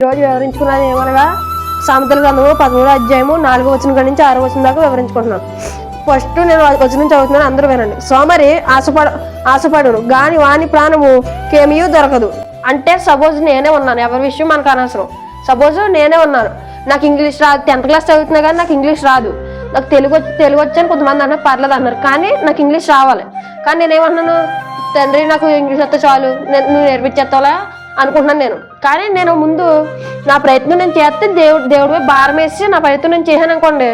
ఈరోజు వివరించుకున్నది ఏమనగా సామెతల గ్రంథము పదమూడో అధ్యాయము నాలుగో వచ్చిన కాడి నుంచి ఆరో వచ్చిన దాకా వివరించుకుంటున్నాను ఫస్ట్ నేను వచ్చిన చదువుతున్నాను అందరూ వినండి. సోమరి ఆశపడ ఆశపడును గాని వాని ప్రాణము కేమియూ దొరకదు. అంటే సపోజ్ నేనే ఉన్నాను ఎవరి విషయం మనకు అనవసరం. సపోజ్ నేనే ఉన్నాను. నాకు ఇంగ్లీష్ రాదు టెన్త్ క్లాస్ చదువుతున్నా కానీ నాకు ఇంగ్లీష్ రాదు. నాకు తెలుగు వచ్చి తెలుగు వచ్చాను కొంతమంది అన్నారు పర్లేదు అన్నారు కానీ నాకు ఇంగ్లీష్ రావాలి. కానీ నేనేమన్నాను తండ్రి నాకు ఇంగ్లీష్ వస్తే చాలు నేను నువ్వు నేర్పించేస్తావా? అనుకుంటున్నాను నేను. కానీ నేను ముందు నా ప్రయత్నం నేను చేస్తే దేవుడు దేవుడి మీద భారం వేసి నా ప్రయత్నం నేను చేశాను అనుకోండి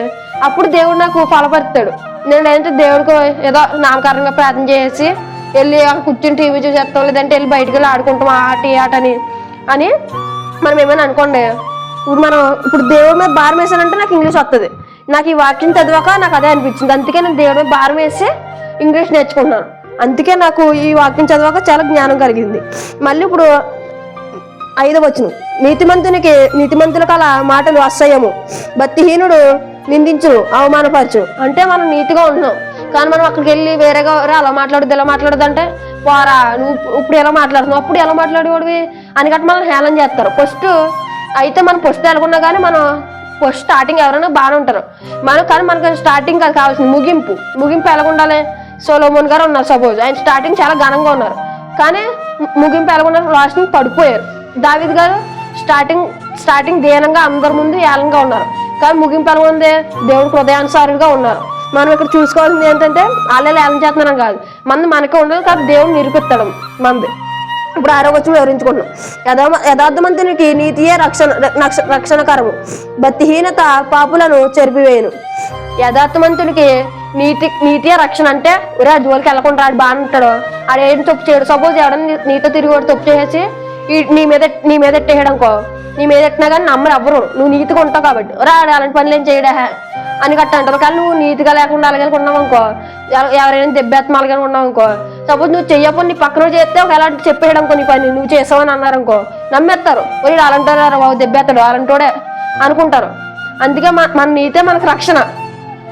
అప్పుడు దేవుడు నాకు ఫలపరుస్తాడు. నేను ఏంటంటే దేవుడికి ఏదో నామకారంగా ప్రార్థన చేసి వెళ్ళి అక్కడ కూర్చొని టీవీ చూసేస్తాం లేదంటే వెళ్ళి బయటకు వెళ్ళి ఆడుకుంటాం ఆట ఈ ఆట అని అని మనం ఏమైనా అనుకోండి ఇప్పుడు మనం ఇప్పుడు దేవుడి మీద భారం వేసానంటే నాకు ఇంగ్లీష్ వస్తుంది నాకు ఈ వాక్యం చదివాక నాకు అదే అనిపించింది. అందుకే నేను దేవుడి మీద భారం వేసి ఇంగ్లీష్ నేర్చుకుంటున్నాను. అందుకే నాకు ఈ వాక్యం చదివాక చాలా జ్ఞానం కలిగింది. మళ్ళీ ఇప్పుడు ఐదవ వచనం నీతిమంతునికి నీతిమంతుల కల మాటలు అసహ్యము. భక్తిహీనుడు నిందించును అవమానపరచు అంటే మనం నీతిగా ఉంటున్నాం. కానీ మనం అక్కడికి వెళ్ళి వేరేగా "రా, అలా మాట్లాడదు ఇలా మాట్లాడదు అంటే పోరా నువ్వు ఇప్పుడు ఎలా మాట్లాడుతున్నావు? అప్పుడు ఎలా మాట్లాడేవాడివి? అని గట్ట మనం హేళన చేస్తారు. ఫస్ట్ అయితే మనం ఫస్ట్ ఎలాగున్నా కానీ మనం ఫస్ట్ స్టార్టింగ్ ఎవరైనా బాగానే ఉంటారు. మనం కానీ మనకు స్టార్టింగ్ అది కావాల్సింది ముగింపు. ముగింపు ఎలాగ ఉండాలి? సోలోమోన్ గారు ఉన్నారు సపోజ్. ఆయన స్టార్టింగ్ చాలా ఘనంగా ఉన్నారు. కానీ ముగింపు ఎలా ఉన్నారు లాస్ట్ పడిపోయారు. దావిద్ గారు స్టార్టింగ్ స్టార్టింగ్ దీనంగా అందరి ముందు ఏలంగా ఉన్నారు. కానీ ముగింపు ముందే దేవుడు హృదయానుసారులుగా ఉన్నారు. మనం ఇక్కడ చూసుకోవాల్సింది ఏంటంటే వాళ్ళే ఏలం చేస్తున్నాం కాదు. మంది మనకే ఉండదు కానీ దేవుడు నిరూపిస్తాడు మంది. ఇప్పుడు ఆరోగ్యం వివరించుకుంటున్నాం. యథా యథార్థమంతునికి నీతియే రక్షణ రక్ష- రక్షణకరము. భక్తిహీనత పాపులను చెరిపివేయను. యథార్థమంతునికి నీతి నీతియే రక్షణ అంటే ఒరే అది వెళ్ళకుండా రాడు బాగా ఉంటాడు. ఆడు ఏం తప్పు చేయడు. సపోజ్ ఎవడని నీతో తిరిగి వాడు తప్పు చేసేసి నీ మీద నీ మీద ఎట్టేయడంకో నీ మీద ఎట్టినా కానీ నమ్మరు ఎవ్వరు. నువ్వు నీతిగా ఉంటావు కాబట్టి. రా ఆడు అలాంటి పనులు ఏం చేయడా? అని గట్ట అంటారు. కానీ నువ్వు నీతిగా లేకుండా అలాగే ఉన్నావు అనుకో. ఎవరైనా దెబ్బేత్మ అలాగే ఉన్నావు అనుకో. సపోజ్ నువ్వు చెయ్యకపోతే నీ పక్కన చేస్తే ఒక ఎలాంటి చెప్పేయడం నీ పని. నువ్వు చేసావని అన్నారు అనుకో. నమ్మేస్తారు ఒరే అలాంటారు బాబు దెబ్బేస్తాడు అలాంటోడే అనుకుంటారు. అందుకే మన మన నీతే మనకు రక్షణ.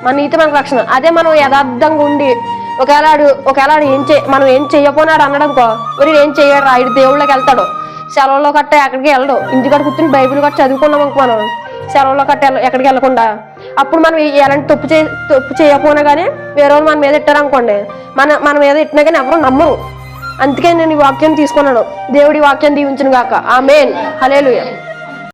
మన నీతే మనకు రక్షణ. అదే మనం యథార్థంగా ఉండి ఒకవేళ ఒకవేళ ఏం చే మనం ఏం చెయ్యపోనాడు అనడంకో మరి ఏం చేయడు ఆడు దేవుళ్ళకి వెళ్తాడు. సెలవులో కట్ట ఎక్కడికి వెళ్ళడు. ఇంటికాడ కూర్చుని బైబిల్ కట్ట చదువుకున్నాం అనుకో మనం. సెలవులో కట్ట ఎక్కడికి వెళ్ళకుండా. అప్పుడు మనం ఎలాంటి తప్పు చే తప్పు చేయకపోయినా కానీ వేరే వాళ్ళు మన మీద ఇట్టారనుకోండి మన మన మీద ఇట్టినా కానీ ఎవరు నమ్మరు. అందుకే నేను ఈ వాక్యం తీసుకున్నాను. దేవుడి వాక్యం దీవించను గాక. ఆ మెయిన్ హలేలుయ